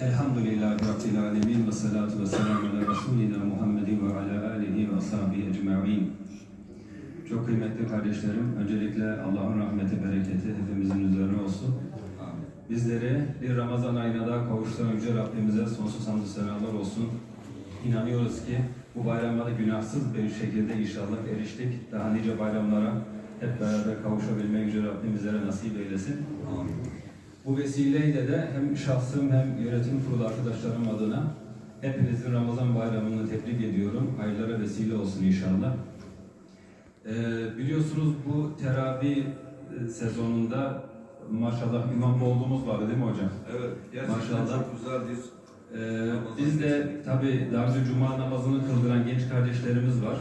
Elhamdülillahi Rabbil alemin ve salatu ve selamu ala Resulina Muhammedin ve ala alihi ve ashabihi ecma'in. Çok kıymetli kardeşlerim, öncelikle Allah'ın rahmeti, bereketi hepimizin üzerine olsun. Bizleri bir Ramazan ayına daha kavuşturan Yüce Rabbimize sonsuz hamdü senalar olsun. İnanıyoruz ki bu bayrama da günahsız bir şekilde inşallah eriştik. Daha nice bayramlara hep beraber kavuşabilmeyi Yüce Rabbim nasip eylesin. Bu vesileyle de hem şahsım hem yönetim kurulu arkadaşlarım adına hepinizin Ramazan bayramını tebrik ediyorum. Hayırlara vesile olsun inşallah. Ee, biliyorsunuz bu teravih e, sezonunda maşallah imam olduğumuz vardı değil mi hocam? Evet, gerçekten Maşallah. çok güzel bir Ee, biz de tabi Darücü Cuma namazını kıldıran genç kardeşlerimiz var.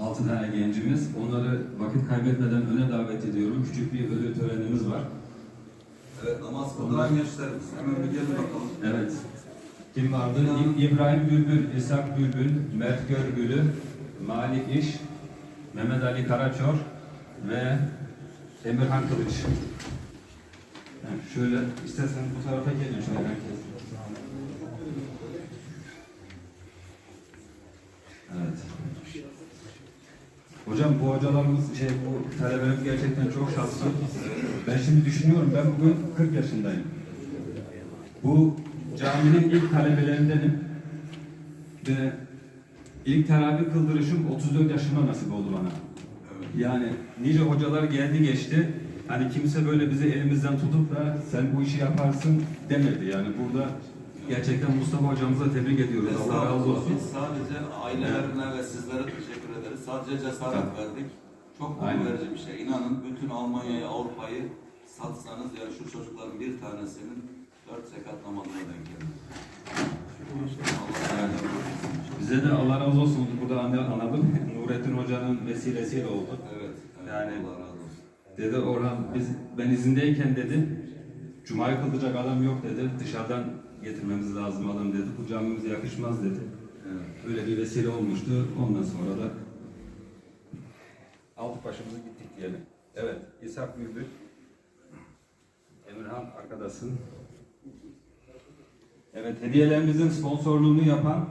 Altı tane gencimiz. Onları vakit kaybetmeden öne davet ediyorum. Küçük bir ödül törenimiz var. Evet, namaz kıldıran gençlerimiz. Hemen bir gelin bakalım. Evet. Kim vardı? İ- İbrahim Bülbül, İshak Bülbül, Mert Görgülü, Malik İş, Mehmet Ali Karaçor ve Emirhan Kılıç. Yani şöyle istersen bu tarafa gelin şöyle herkes. Evet. Hocam bu hocalarımız, şey bu talebelerimiz gerçekten çok şanslı. Ben şimdi düşünüyorum, ben bugün 40 yaşındayım. Bu caminin ilk talebelerindenim. Ve ilk teravih kıldırışım 34 yaşıma nasip oldu bana. Yani nice hocalar geldi geçti. Hani kimse böyle bizi elimizden tutup da sen bu işi yaparsın demedi. Yani burada gerçekten Mustafa hocamıza tebrik ediyoruz. Allah razı olsun. Sadece ailelerine ve sizlere teşekkür ederiz. Sadece cesaret Tabii. verdik. Çok gurur verici bir şey. İnanın bütün Almanya'yı, Avrupa'yı satsanız yani şu çocukların bir tanesinin dört zekat namazına denk gelir. Bize de Allah razı olsun. Burada anla- anladım. Nurettin Hoca'nın vesilesiyle oldu. Evet. evet Yani- Allah razı olsun. Dedi Orhan biz ben izindeyken dedi Cuma'yı kıldıracak adam yok dedi. Dışarıdan getirmemiz lazım adam dedi. Bu camimize yakışmaz dedi. Evet. Öyle bir vesile olmuştu. Ondan sonra da aldık başımızı gittik diyelim. Evet, İshak Bülbül. Emirhan arkadaşın. Evet, hediyelerimizin sponsorluğunu yapan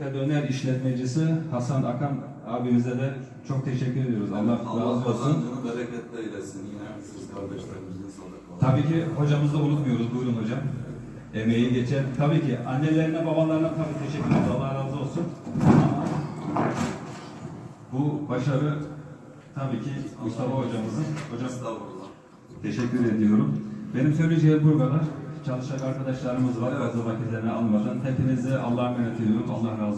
Efe Döner işletmecisi Hasan Akan abimize de çok teşekkür ediyoruz. Allah, Allah razı olsun. kazancını bereketli eylesin. Yine siz kardeşlerimizin sadakaları. Tabii ki hocamızı da unutmuyoruz. Buyurun hocam. Emeği geçen. Tabii ki annelerine, babalarına tabii teşekkür ederiz. Allah razı olsun. Ama bu başarı tabii ki Mustafa hocamızın. Hocam teşekkür ediyorum. Benim söyleyeceğim bu kadar. Çalışacak arkadaşlarımız var. Fazla vakitlerini almadan. Hepinize Allah'a emanet ediyorum. Allah razı